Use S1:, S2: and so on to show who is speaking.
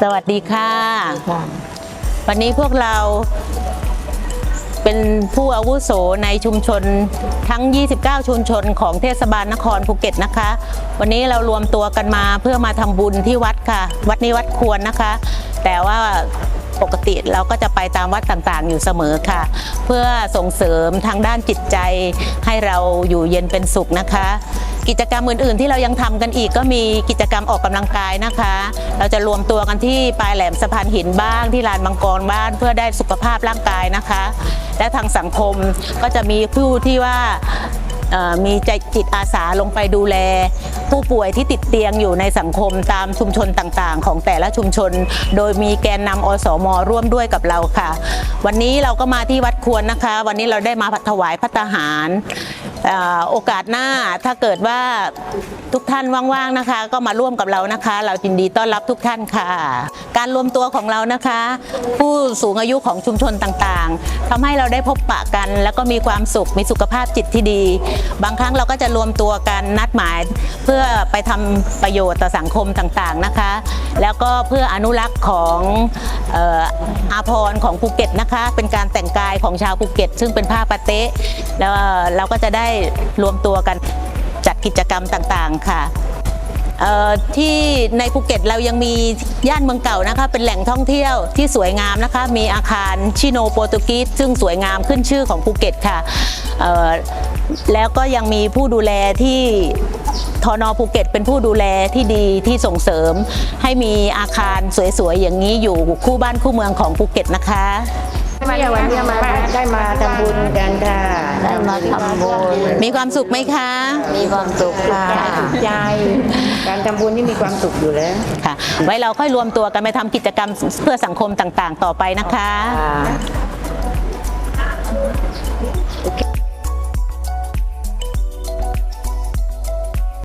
S1: สวัสดีค่ะ วันนี้พวกเราเป็นผู้อาวุโสในชุมชนทั้ง 29 ชุมชนของเทศบาลนครภูเก็ตนะคะ วันนี้เรารวมตัวกันมาเพื่อมาทำบุญที่วัดค่ะ วัดนี้วัดควรนะคะ แต่ว่าปกติเราก็จะไปตามวัดต่างๆ อยู่เสมอค่ะ เพื่อส่งเสริมทางด้านจิตใจให้เราอยู่เย็นเป็นสุขนะคะ กิจกรรมอื่น ๆ ที่เรายังทำกันอีกก็มีกิจกรรมออกกำลังกายนะคะ เราจะรวมตัวกันที่ปลายแหลมสะพานหินบ้างที่ลานมังกรบ้านเพื่อได้สุขภาพร่างกายนะคะ และทางสังคมก็จะมีผู้ที่ว่ามีใจจิตอาสาลงไปดูแล ผู้ป่วยที่ติดเตียงอยู่ในสังคมตามชุมชนต่างๆ ของแต่ละชุมชน โดยมีแกนนำอสมร่วมด้วยกับเราค่ะ วันนี้เราก็มาที่วัดควรนะคะ วันนี้เราได้มาถวายพัตตาหารโอกาสหน้าถ้าเกิดว่าทุกท่านว่างๆนะคะ ก็มาร่วมกับเรานะคะ เรายินดีต้อนรับทุกท่านค่ะ การรวมตัวของเรานะคะ ผู้สูงอายุของชุมชนต่างๆทำให้เราได้พบปะกัน แล้วก็มีความสุขมีสุขภาพจิตที่ดี บางครั้งเราก็จะรวมตัวกันนัดหมาย เพื่อไปทำประโยชน์ต่อสังคมต่างๆนะคะ แล้วก็เพื่ออนุรักษ์ของออาภรของภูเก็ตนะคะ เป็นการแต่งกายของชาวภูเก็ต ซึ่งเป็นผ้าปาเต๊ะแล้วเราก็จะได้รวมตัวกันจัดกิจกรรมต่างๆค่ะเอ่อที่ในภูเก็ตเรายังมีย่านเมืองเก่านะคะ เป็นแหล่งท่องเที่ยวที่สวยงามนะคะ มีอาคารชิโนโปรตุกีสซึ่งสวยงามขึ้นชื่อของภูเก็ตค่ะเอ่อแล้วก็ยังมีผู้ดูแลที่ทอนอภูเก็ต เป็นผู้ดูแลที่ดีที่ส่งเสริม ให้มีอาคารสวยๆอย่างนี้อยู่คู่บ้านคู่เมืองของภูเก็ตนะคะ
S2: เนี่ยวันเนี้ยมาได้มาท บุญกันค่ะ
S3: ได้มาทำบุญ
S1: มีความสุขไหมคะ
S3: มีความสุขค่ะ
S2: ใจการทำบุญนี่มีความสุขอยู่แล้ว
S1: ค่ะ ไว้เราค่อยรวมตัวกันไปทำกิจกรรมเพื่อสังคมต่างๆ ต่อไปนะคะ
S3: โอเค